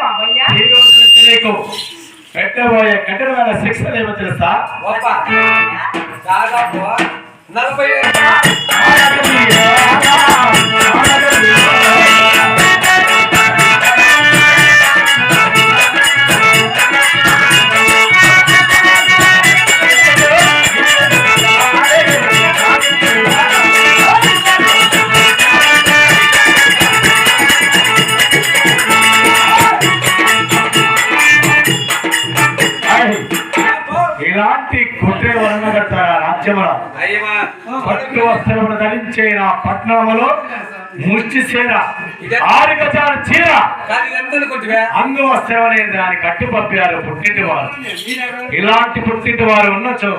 బాబయ్య ఈ రోజు నుంచి నీకు పెట్టబోయే కఠినమైన శిక్షలు ఏమో తెలుసా? పట్టు వస్త్రములు ధరించే నా పట్నములో ముష్టి చీర ఆరు గజాల చీర. కానీ ఎంత అనుకుంటువే అంగు వస్త్రం అనే దాని కట్టుపప్పారు పుట్టింటి వారు ఇలాంటి పుట్టింటి వారు ఉన్నచో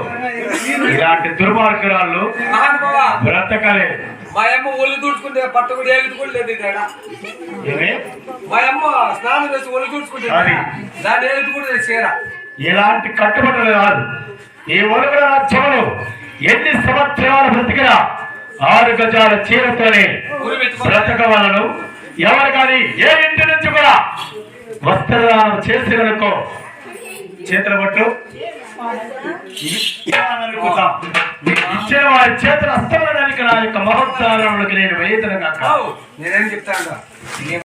ఇలాంటి దుర్మార్గురాళ్ళు మహానుభావ బ్రతకలే. మా అమ్మ ఒళ్ళు తుడుచుకుంటే పట్టు కూడా ఏది కూడా లేదు తేడా ఏమే? మా అమ్మ స్నానం చేసి ఒళ్ళు తుడుచుకుంటే అది. కూడా చీర. ఇలాంటి కట్టుబడులు కాదు. ఈ ఒలుగుల రాజ్యంలో ఎన్ని సంవత్సరాలు బ్రతికినా ఆరు గజాల చీరతోనే ఊరు బ్రతకవలను. ఎవరు కానీ ఏ ఇంటి నుంచి కూడా వస్త్రదానం చేసిననుకో చేతుల పట్టు. ఇచ్చిన వారి చేతులు అస్తమడానికి నా యొక్క మహోత్సారంలోకి నేను వేయతను కాక నేనేం చెప్తాను